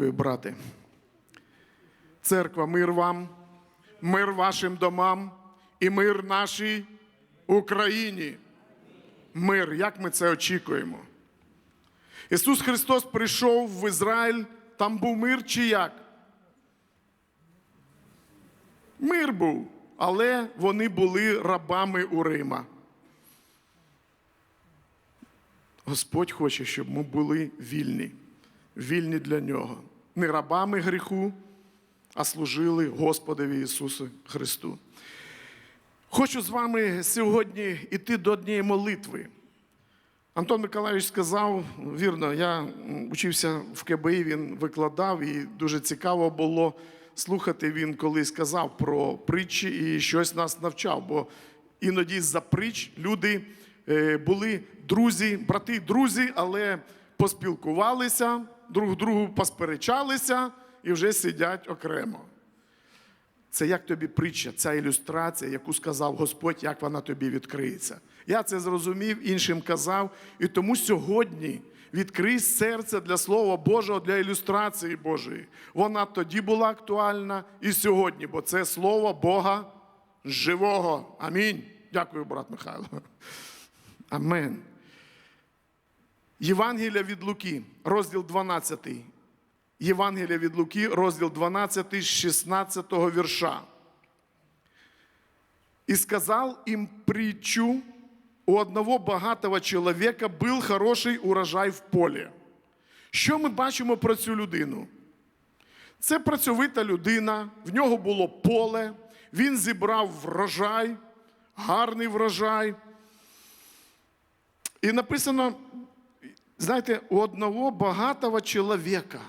Дякую, брате. Церква, мир вам, мир вашим домам і мир нашій Україні. Мир, як ми це очікуємо? Ісус Христос прийшов в Ізраїль, там був мир чи як? Мир був, але вони були рабами у Рима. Господь хоче, щоб ми були вільні, вільні для нього. Не рабами гріху, а служили Господові Ісусу Христу. Хочу з вами сьогодні йти до однієї молитви. Антон Миколаївич сказав, вірно, я учився в КБІ, він викладав, і дуже цікаво було слухати. Він колись сказав про притчі і щось нас навчав. Бо іноді за притч люди е, були друзі, брати, друзі, але поспілкувалися, друг другу посперечалися і вже сидять окремо. Це як тобі притча, ця ілюстрація, яку сказав Господь, як вона тобі відкриється. Я це зрозумів, іншим казав. І тому сьогодні відкрий серце для Слова Божого, для ілюстрації Божої. Вона тоді була актуальна і сьогодні, бо це слово Бога живого. Амінь. Дякую, брат Михайло. Амен. Євангелія від Луки, розділ 12. Євангелія від Луки, розділ 12, 16 вірша. «И сказал им притчу, у одного багатого чоловіка був хороший урожай в полі. Що ми бачимо про цю людину? Це працьовита людина, в нього було поле, він зібрав врожай, гарний врожай. І написано, знаєте, у одного багатого чоловіка.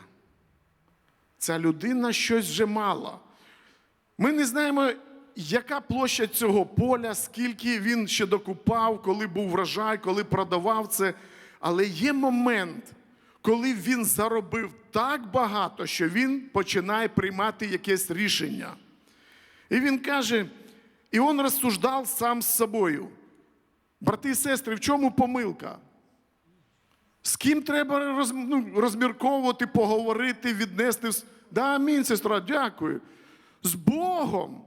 Ця людина щось вже мала. Ми не знаємо, яка площа цього поля, скільки він ще докупав, коли був врожай, коли продавав це. Але є момент, коли він заробив так багато, що він починає приймати якесь рішення. І він каже, і він розсуждав сам з собою. Брати і сестри, в чому помилка? З ким треба роз, ну, розмірковувати, поговорити, віднести. Да, амінь, сестра, дякую. З Богом.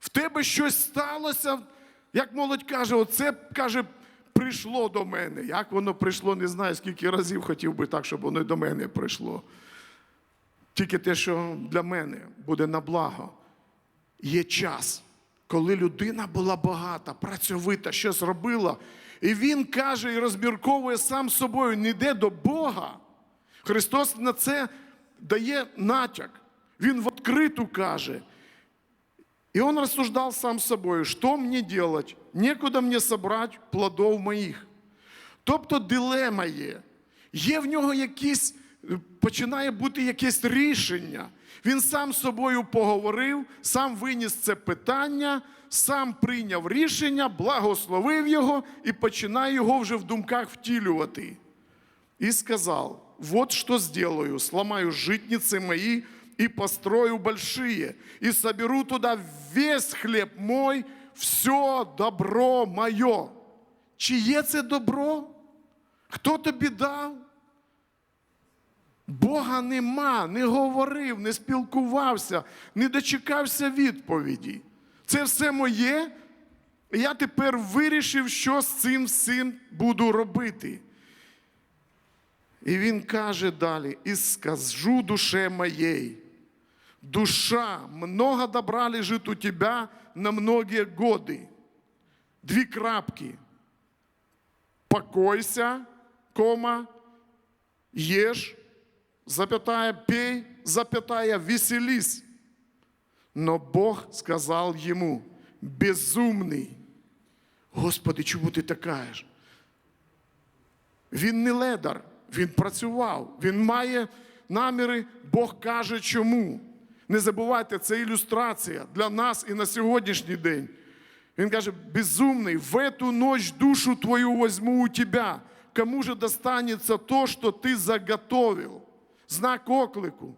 В тебе щось сталося, як молодь каже, оце каже, прийшло до мене. Як воно прийшло, не знаю, скільки разів хотів би так, щоб воно до мене прийшло. Тільки те, що для мене буде на благо. Є час, коли людина була багата, працьовита, щось робила, і він каже і розмірковує сам собою, не йде до Бога. Христос на це дає натяк. Він в откриту каже. И он рассуждал сам собою. Що мне делать? Некуда мне собрать плодов моїх. Тобто дилема є. Є в нього якісь, починає бути якесь рішення. Він сам з собою поговорив, сам виніс це питання, сам прийняв рішення, благословив його і починає його вже в думках втілювати. И сказал, вот что сделаю, сломаю житницы мои и построю большие, и соберу туда весь хлеб мой, все добро моє. Чиє це добро? Хто тобі дав? Бога нема, не говорив, не спілкувався, не дочекався відповіді. Це все моє. і Я тепер вирішив, що з цим всім буду робити. І він каже далі: і скажу душе моєї, душа, много добра лежит у тебя на многие годы. Дві крапки. Покойся, кома, ешь, запятая, пей, запятая, веселись. Но Бог сказал ему, безумний. Господи, чому ти така ж? Він не ледар, він працював, він має наміри, Бог каже чому. Не забувайте, це ілюстрація для нас і на сьогоднішній день. Він каже: безумний, в эту ночь душу твою возьму у тебя. Кому же достанется то, что ти заготовил? Знак оклику.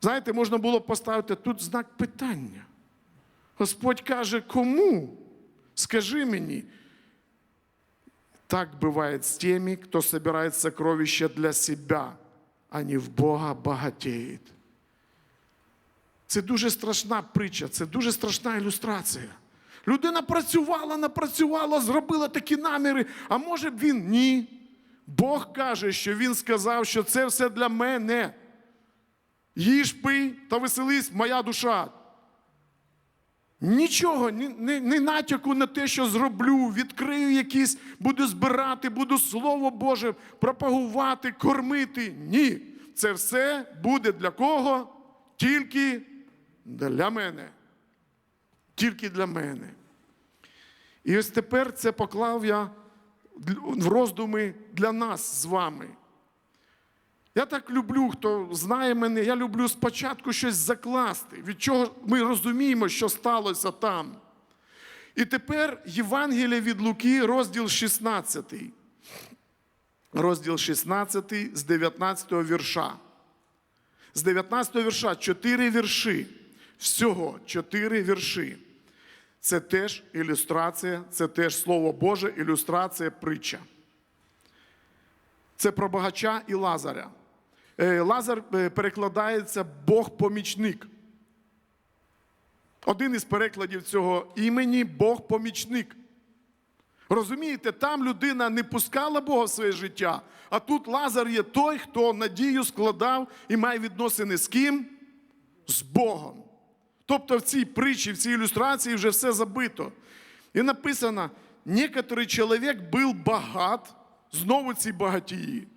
Знаєте, можна було поставити тут знак питання. Господь каже, кому? Скажи мені. Так бывает с теми, кто собирает сокровища для себя, а не в Бога багатеет. Це дуже страшна притча, це дуже страшна ілюстрація. Людина працювала, напрацювала, зробила такі наміри, а може б він ні. Бог каже, що він сказав, що це все для мене. Їж пий та веселись, моя душа. Нічого, ні, ні, ні натяку на те, що зроблю, відкрию якісь, буду збирати, буду Слово Боже пропагувати, кормити. Ні. Це все буде для кого? Тільки для мене. Тільки для мене. І ось тепер це поклав я в роздуми для нас з вами. Я так люблю, хто знає мене, я люблю спочатку щось закласти, від чого ми розуміємо, що сталося там. І тепер Євангелія від Луки, розділ 16. Розділ 16 з 19 вірша. З 19 вірша 4 вірші. Всього 4 вірші. Це теж ілюстрація, це теж Слово Боже, ілюстрація притча. Це про багача і Лазаря. Е, Лазар е, перекладається Бог-помічник. Один із перекладів цього імені Бог-помічник. Розумієте, там людина не пускала Бога в своє життя, а тут Лазар є той, хто надію складав і має відносини з ким? З Богом. Тобто в цій притчі, в цій ілюстрації вже все забито. І написано: некоторий чоловік був багат, знову ці багатії.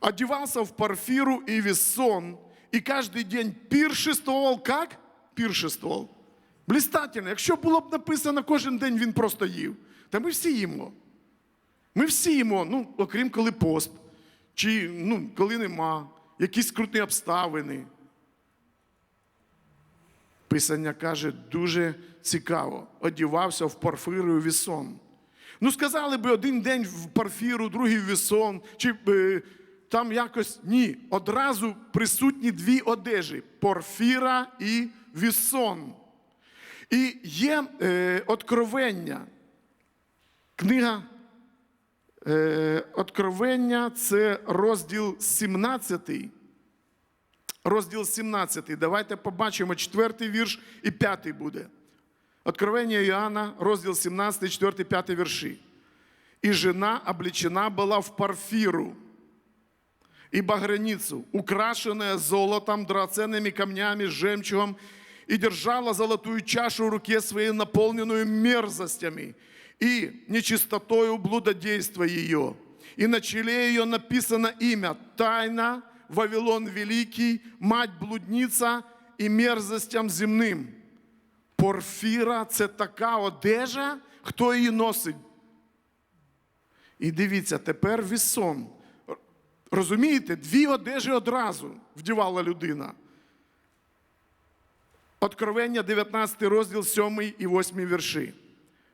Одевался в парфиру и вессон, и каждый день пиршествовал. Как? Пиршествовал. Блистательно. Якщо було б написано кожен день він просто їв, та ми всі їмо. Ми всі їмо, ну, окрім коли пост, чи ну, коли нема, якісь скрутні обставини. Писання каже, дуже цікаво. Одівався в парфиру і вісон. Ну, сказали би один день в парфіру, другий в вісон, чи е, там якось ні. Одразу присутні дві одежі порфіра і вісон. І є е, откровення. Книга е, Откровення це розділ 17. Розділ 17. Давайте побачимо четвертий вірш і п'ятий буде. Откровение Иоанна, розділ 17, 4, 5 верши. «И жена облечена была в парфиру и багряницу, украшенная золотом, драгоценными камнями, жемчугом, и держала золотую чашу в руке своей, наполненную мерзостями и нечистотою блудодейства ее. И на челе ее написано имя «Тайна, Вавилон Великий, мать-блудница и мерзостям земным». Порфіра це така одежа, хто її носить. І дивіться, тепер вісон. Розумієте, дві одежі одразу вдівала людина. Откровення 19 розділ 7 і 8 вірші.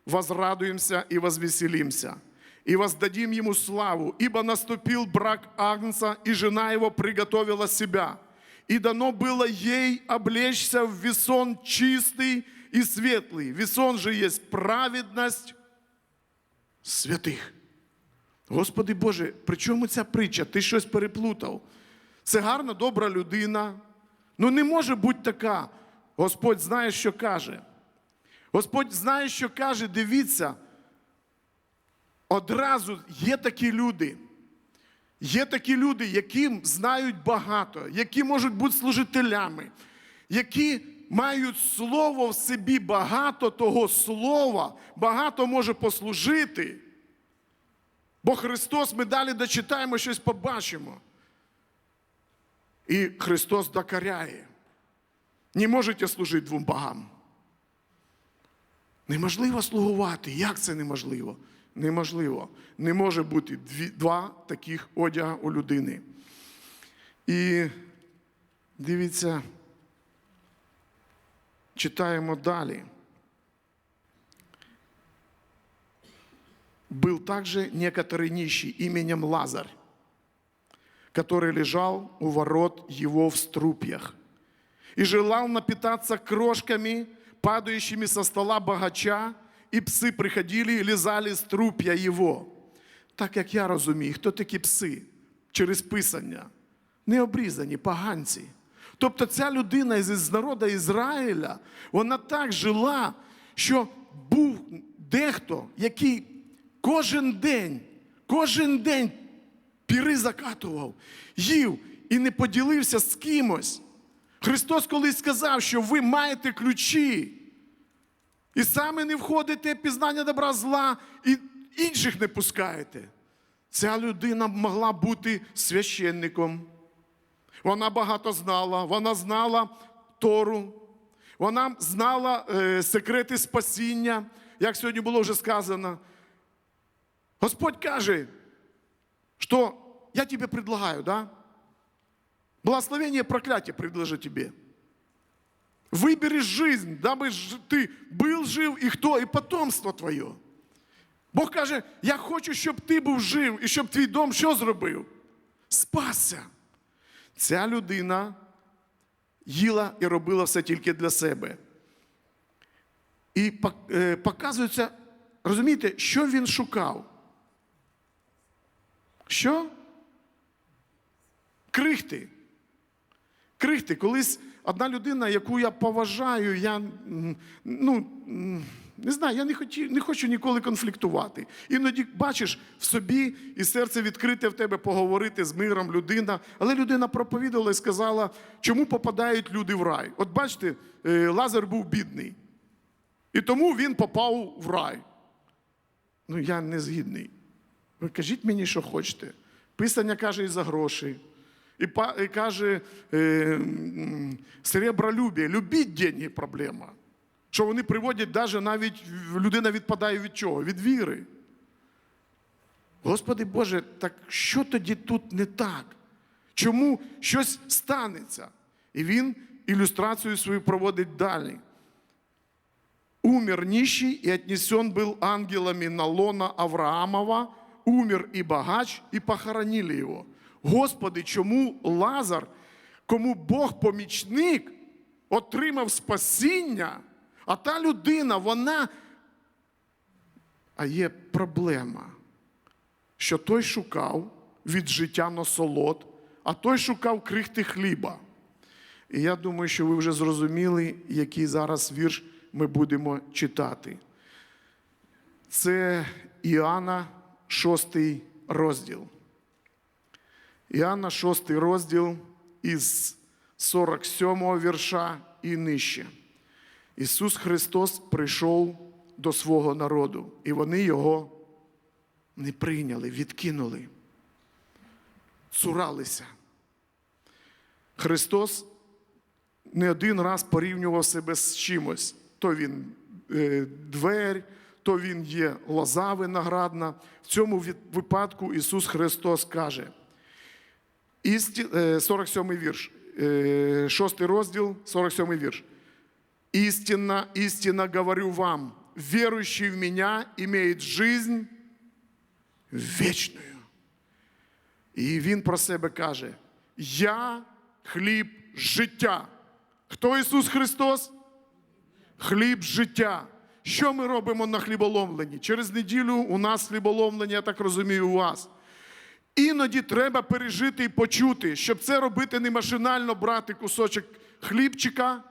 Возрадуемся и возвеселимся, и воздадим ему славу, ибо наступил брак Агнца, и жена его приготовила себя. И дано было ей облечься в весон чистый и светлый. Весон же есть праведность святих. Господи Боже, при чому ця притча? Ти щось переплутав. Це гарна, добра людина. Ну не може бути така. Господь знає, що каже. Господь знає, що каже, дивіться. Одразу є такі люди. Є такі люди, які знають багато, які можуть бути служителями, які мають слово в собі багато того слова, багато може послужити. Бо Христос, ми далі дочитаємо, щось побачимо. І Христос докаряє. Не можете служити двом богам. Неможливо слугувати. Як це неможливо? Неможливо. Не може бути дві, два таких одяга у людини. І дивіться, читаємо далі. Был также некоторый нищий именем Лазарь, который лежал у ворот его в струпьях и желал напитаться крошками, падающими со стола богача, і пси приходили і лизали з труп'я його. Так як я розумію, хто такі пси? через писання, не обрізані, поганці. Тобто ця людина з народу Ізраїля, вона так жила, що був дехто, який кожен день, кожен день піри закатував, їв і не поділився з кимось. Христос колись сказав, що ви маєте ключі. І саме не входите в пізнання добра зла, і інших не пускаєте. Ця людина могла бути священником. Вона багато знала, вона знала Тору, вона знала е, секрети спасіння, як сьогодні було вже сказано. Господь каже, що я тебе предлагаю, да? Благословение проклятие предложу тебе. Выбери жизнь, дабы ти був жив і хто, і потомство твоє. Бог каже, я хочу, щоб ти був жив і щоб твій дом що зробив? Спасся. Ця людина їла і робила все тільки для себе. І е, показується, розумієте, що він шукав? Що? Крихти. Крихти. Колись одна людина, яку я поважаю, я ну, не знаю, я не, хотів, не хочу ніколи конфліктувати. Іноді бачиш в собі і серце відкрите в тебе поговорити з миром людина. Але людина проповідала і сказала, чому попадають люди в рай. От бачите, е, Лазар був бідний. І тому він попав в рай. Ну, я не згідний. Ви кажіть мені, що хочете. Писання каже і за гроші. І, і каже м, серебролюбие. Любіть деньги проблема. Що вони приводять навіть навіть людина відпадає від чого? Від віри. Господи Боже, так що тоді тут не так? Чому щось станеться? І він ілюстрацію свою проводить далі. Умер нищий и отнесен был ангелами на лона Авраамова, умер і богач, і похоронили його. Господи, чому Лазар, кому Бог помічник, отримав спасіння, а та людина, вона. А є проблема, що той шукав від життя насолод, а той шукав крихти хліба. І я думаю, що ви вже зрозуміли, який зараз вірш ми будемо читати. Це Іоанна, 6 розділ. Іоанна, 6 розділ із 47 вірша і нижче. Ісус Христос прийшов до свого народу, і вони його не прийняли, відкинули, цуралися. Христос не один раз порівнював себе з чимось. То він е, двері, то він є лоза виноградна. В цьому випадку Ісус Христос каже, е, 47 вірш, е, 6 розділ, 47 вірш. Истинно, истинно говорю вам, верующий в меня имеет жизнь вечную. І він про себе каже: Я хліб життя. Хто Ісус Христос? Хліб життя. Що ми робимо на хліболомленні? Через неділю у нас хліболомлення, я так розумію, у вас. Іноді треба пережити і почути, щоб це робити не машинально брати кусочок хлібчика,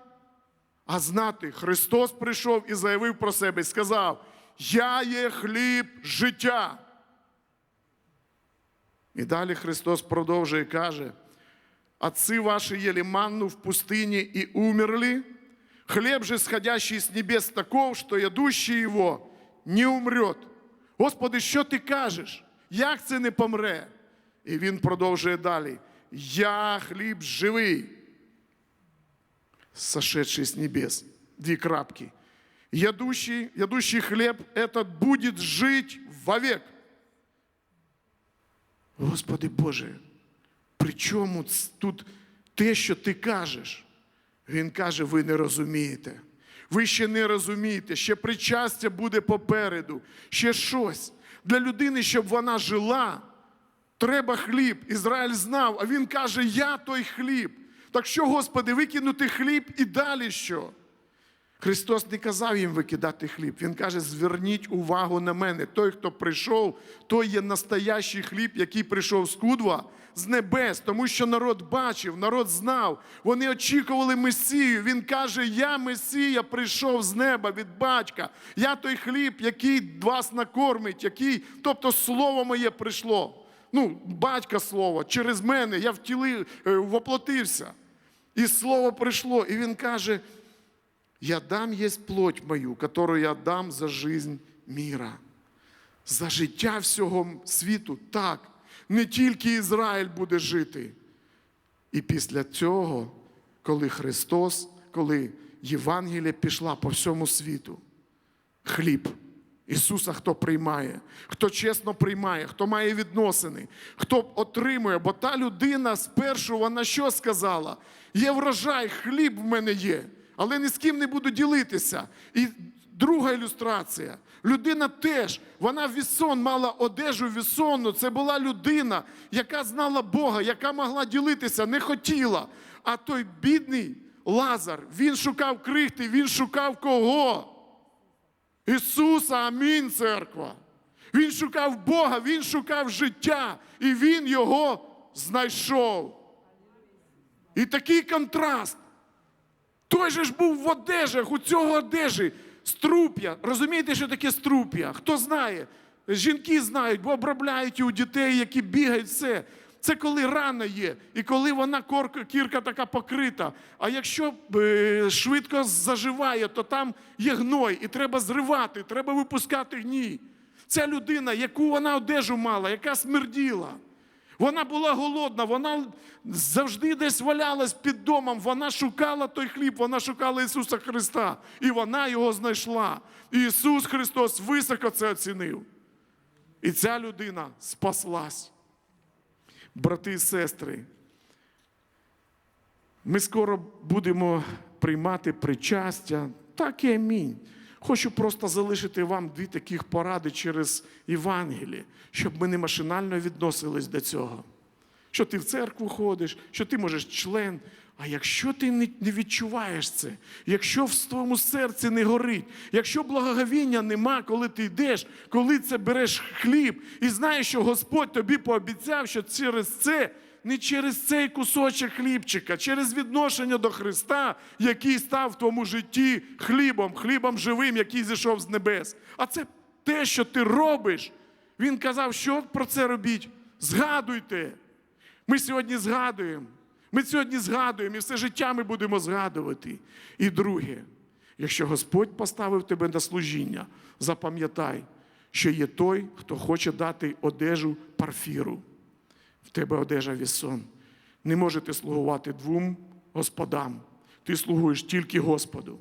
а знати, Христос прийшов і заявив про себе і сказав: Я є хліб життя. І далі Христос продовжує і каже: Отцы ваши ели манну в пустыне и умерли, хлеб же, сходящий с небес, таков, что ядущий его не умрет. Господи, що ти кажеш? Як це не помре? І він продовжує далі. Я хліб живий, сошедший с небес. Дві крапки. Ядущий, ядущий хлеб этот будет жить вовек. Господи Боже, при чому тут те, що ти кажеш? Він каже, ви не розумієте. Ви ще не розумієте, ще причастя буде попереду, ще щось. Для людини, щоб вона жила, треба хліб. Ізраїль знав, а він каже, я той хліб. Так що, Господи, викинути хліб і далі що? Христос не казав їм викидати хліб. Він каже: зверніть увагу на мене. Той, хто прийшов, той є настоящий хліб, який прийшов з кудва з небес, тому що народ бачив, народ знав. Вони очікували Месію. Він каже: Я Месія прийшов з неба від батька. Я той хліб, який вас накормить, який, тобто слово моє прийшло. Ну, батька слово, через мене я втілив, е, воплотився. І слово прийшло, і він каже: Я дам єсть плоть мою, которую я дам за жизнь міра. За життя всього світу, так. Не тільки Ізраїль буде жити. І після цього, коли Христос, коли Євангелія пішла по всьому світу, хліб. Ісуса, хто приймає, хто чесно приймає, хто має відносини, хто отримує, бо та людина спершу вона що сказала? Є врожай, хліб в мене є, але ні з ким не буду ділитися. І друга ілюстрація. Людина теж, вона вісон мала одежу вісонну. Це була людина, яка знала Бога, яка могла ділитися, не хотіла. А той бідний Лазар, він шукав крихти, він шукав кого? Ісуса, амінь, церква. Він шукав Бога, він шукав життя, і він його знайшов. І такий контраст. Той же ж був в одежах, у цього одежі струп'я. Розумієте, що таке струп'я? Хто знає? Жінки знають, бо обробляють у дітей, які бігають, все. Це коли рана є, і коли вона корка, кірка така покрита. А якщо е, швидко заживає, то там є гной, і треба зривати, треба випускати гній. Ця людина, яку вона одежу мала, яка смерділа. Вона була голодна, вона завжди десь валялась під домом, вона шукала той хліб, вона шукала Ісуса Христа, і вона його знайшла. І Ісус Христос високо це оцінив. І ця людина спаслась. Брати і сестри, ми скоро будемо приймати причастя. Так і амінь. Хочу просто залишити вам дві таких поради через Євангеліє, щоб ми не машинально відносились до цього. Що ти в церкву ходиш, що ти можеш член. А якщо ти не відчуваєш це, якщо в твоєму серці не горить, якщо благоговіння нема, коли ти йдеш, коли це береш хліб і знаєш, що Господь тобі пообіцяв, що через це, не через цей кусочок хлібчика, через відношення до Христа, який став в твоєму житті хлібом, хлібом живим, який зійшов з небес. А це те, що ти робиш. Він казав, що про це робіть. Згадуйте. Ми сьогодні згадуємо. Ми сьогодні згадуємо і все життя ми будемо згадувати. І друге, якщо Господь поставив тебе на служіння, запам'ятай, що є той, хто хоче дати одежу парфіру. В тебе одежа вісон. Не можете слугувати двом господам. Ти слугуєш тільки Господу.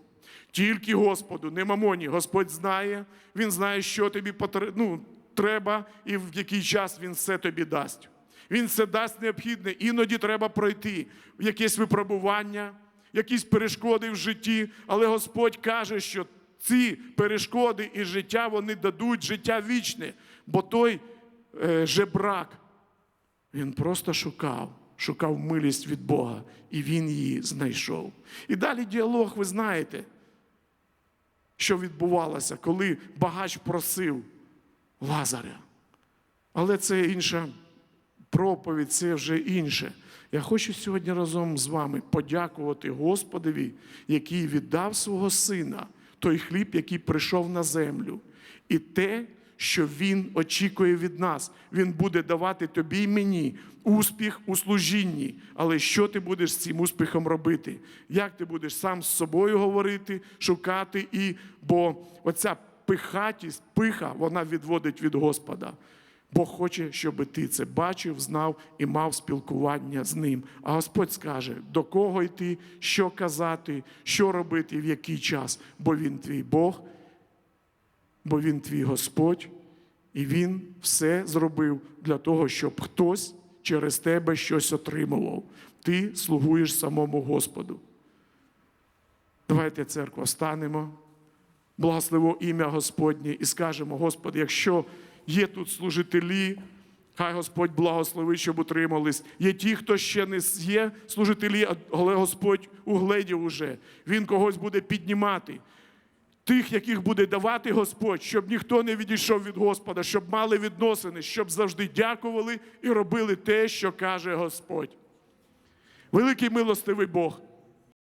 Тільки Господу, не мамоні. Господь знає, Він знає, що тобі потр... ну, треба і в який час Він все тобі дасть. Він все дасть необхідне. Іноді треба пройти якесь випробування, якісь перешкоди в житті. Але Господь каже, що ці перешкоди і життя вони дадуть життя вічне. Бо той е, жебрак, він просто шукав, шукав милість від Бога, і він її знайшов. І далі діалог, ви знаєте, що відбувалося, коли багач просив Лазаря. Але це інша проповідь це вже інше. Я хочу сьогодні разом з вами подякувати Господові, який віддав свого сина, той хліб, який прийшов на землю, і те, що Він очікує від нас. Він буде давати тобі і мені успіх у служінні. Але що ти будеш з цим успіхом робити? Як ти будеш сам з собою говорити, шукати і бо оця пихатість, пиха, вона відводить від Господа. Бог хоче, щоб ти це бачив, знав і мав спілкування з ним. А Господь скаже, до кого йти, що казати, що робити, в який час, бо Він твій Бог, бо Він твій Господь, і Він все зробив для того, щоб хтось через тебе щось отримував. Ти слугуєш самому Господу. Давайте, церква, станемо, благослово ім'я Господнє і скажемо, Господи, якщо є тут служителі, Хай Господь благословить, щоб утримались. Є ті, хто ще не є служителі, але Господь угледів уже. Він когось буде піднімати. Тих, яких буде давати Господь, щоб ніхто не відійшов від Господа, щоб мали відносини, щоб завжди дякували і робили те, що каже Господь. Великий милостивий Бог,